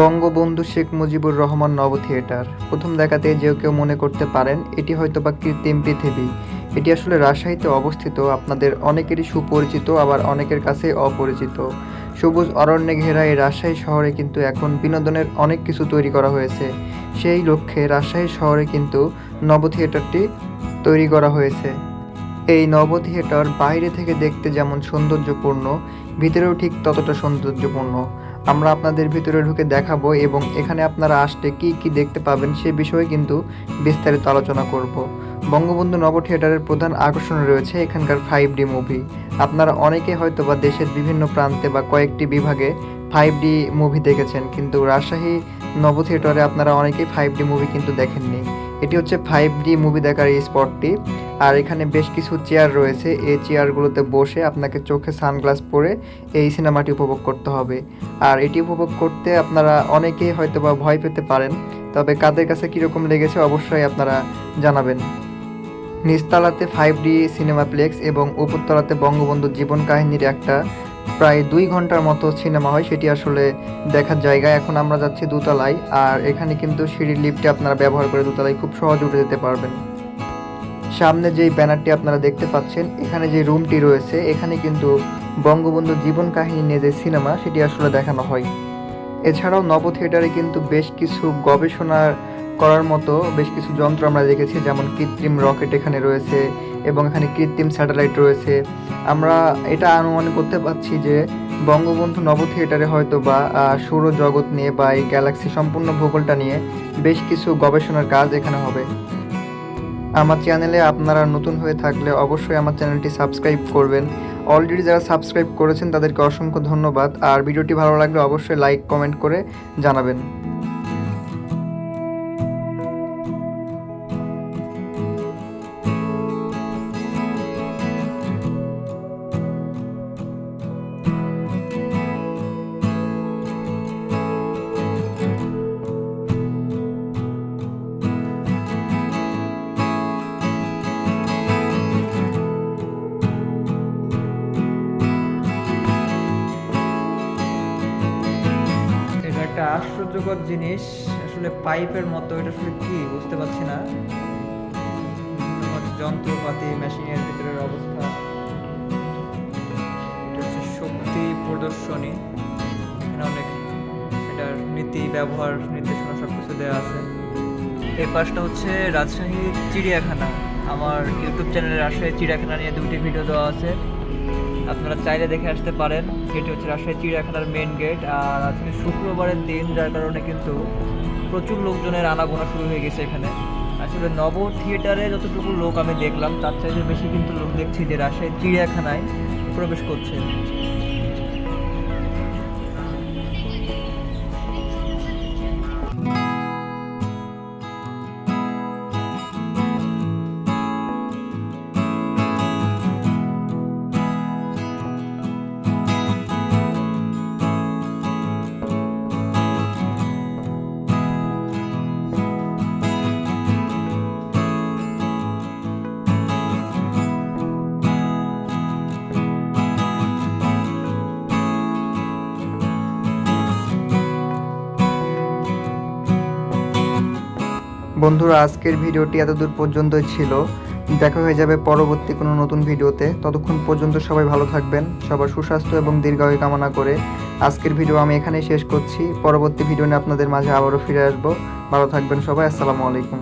বঙ্গবন্ধু শেখ মুজিবুর রহমান নব থিয়েটার। প্রথম দেখাতে যে কেউ মনে করতে পারেন, এটি হয়তো বা কৃত্রিম পৃথিবী। এটি আসলে রাজশাহীতে অবস্থিত, আপনাদের অনেকেরই সুপরিচিত, আবার অনেকের কাছে অপরিচিত। সবুজ অরণ্যে ঘেরা এই রাজশাহী শহরে কিন্তু এখন বিনোদনের অনেক কিছু তৈরি করা হয়েছে। সেই লক্ষ্যে রাজশাহী শহরে কিন্তু নব থিয়েটারটি তৈরি করা হয়েছে। এই নব থিয়েটার বাইরে থেকে দেখতে যেমন সৌন্দর্যপূর্ণ, ভিতরেও ঠিক ততটা সৌন্দর্যপূর্ণ। আমরা আপনাদের ভিতরে ঢুকে দেখাবো এবং এখানে আপনারা আসলে কি কি দেখতে পাবেন সে বিষয়ে কিন্তু বিস্তারিত আলোচনা করব। বঙ্গবন্ধু নব থিয়েটারের প্রধান আকর্ষণ রয়েছে এখানকার ফাইভ ডি মুভি। আপনারা অনেকে হয়তো বা দেশের বিভিন্ন প্রান্তে বা কয়েকটি বিভাগে ফাইভ ডি মুভি দেখেছেন, কিন্তু রাজশাহী নব থিয়েটারে আপনারা অনেকেই ফাইভ ডি মুভি কিন্তু দেখেননি। এটি হচ্ছে ফাইভ ডি মুভি দেখার এই স্পটটি আর এখানে বেশ কিছু চেয়ার রয়েছে। এই চেয়ারগুলোতে বসে আপনাকে চোখে সানগ্লাস পরে এই সিনেমাটি উপভোগ করতে হবে। আর এটি উপভোগ করতে আপনারা অনেকেই হয়তো বা ভয় পেতে পারেন। তবে কাদের কাছে কীরকম লেগেছে অবশ্যই আপনারা জানাবেন। নিচতলাতে ফাইভ ডি সিনেমাপ্লেক্স এবং উপরতলাতে বঙ্গবন্ধুর জীবন কাহিনীর একটা প্রায় দুই ঘণ্টার মতো সিনেমা হয়, সেটি আসলে দেখার জায়গা। এখন আমরা যাচ্ছি দোতলায়, আর এখানে কিন্তু সিঁড়ির লিফটে আপনারা ব্যবহার করে দোতলায় খুব সহজে উঠে যেতে পারবেন। সামনে যেই ব্যানারটি আপনারা দেখতে পাচ্ছেন, এখানে যে রুমটি রয়েছে, এখানে কিন্তু বঙ্গবন্ধু জীবন কাহিনী নিয়ে যে সিনেমা, সেটি আসলে দেখানো হয়। এছাড়াও নব থিয়েটারে কিন্তু বেশ কিছু গবেষণা করার মতো বেশ কিছু যন্ত্র আমরা দেখেছি, যেমন কৃত্রিম রকেট এখানে রয়েছে এবং এখানে কৃত্রিম স্যাটেলাইট রয়েছে। আমরা এটা অনুমান করতে পারছি যে বঙ্গবন্ধু নব থিয়েটারে হয়তো বা সৌরজগৎ নিয়ে বা এই গ্যালাক্সি সম্পূর্ণ ভূগোলটা নিয়ে বেশ কিছু গবেষণার কাজ এখানে হবে। আমার চ্যানেলে আপনারা নতুন হয়ে থাকলে অবশ্যই আমার চ্যানেলটি সাবস্ক্রাইব করবেন। অলরেডি যারা সাবস্ক্রাইব করেছেন তাদেরকে অসংখ্য ধন্যবাদ। আর ভিডিওটি ভালো লাগলে অবশ্যই লাইক, কমেন্ট করে জানাবেন। একটা আশ্চর্যকর জিনিস, আসলে পাইপের মতো, এটা আসলে কি? বুঝতে পারছি না। যন্ত্রপাতি, মেশিনের ভিতরের অবস্থা। এটা হচ্ছে শক্তি প্রদর্শনী। এখানে অনেক এটার নীতি, ব্যবহার, নির্দেশনা সব কিছু দেওয়া আছে। এই পাশটা হচ্ছে রাজশাহী চিড়িয়াখানা। আমার ইউটিউব চ্যানেলে রাজশাহী চিড়িয়াখানা নিয়ে দুটি ভিডিও দেওয়া আছে। আপনারা চাইলে দেখে আসতে পারেন। এটি হচ্ছে রাজশাহী চিড়িয়াখানার মেন গেট আর আজকে শুক্রবারের দিন যার কারণে কিন্তু প্রচুর লোকজনের আনাগোনা শুরু হয়ে গেছে এখানে। আসলে নব থিয়েটারে যতটুকু লোক আমি দেখলাম, তার চাইতে বেশি কিন্তু লোক দেখছি যে রাজশাহী চিড়িয়াখানায় প্রবেশ করছে। বন্ধুরা, আজকের ভিডিওটি এতদূর পর্যন্তই ছিল। দেখা হয়ে যাবে পরবর্তী কোনো নতুন ভিডিওতে। ততক্ষণ পর্যন্ত সবাই ভালো থাকবেন, সবার সুস্বাস্থ্য এবং দীর্ঘায়ু কামনা করে। আজকের ভিডিও আমি এখানেই শেষ করছি। পরবর্তী ভিডিও নিয়ে আপনাদের মাঝে আবারও ফিরে আসব। ভালো থাকবেন সবাই, আসসালামু আলাইকুম।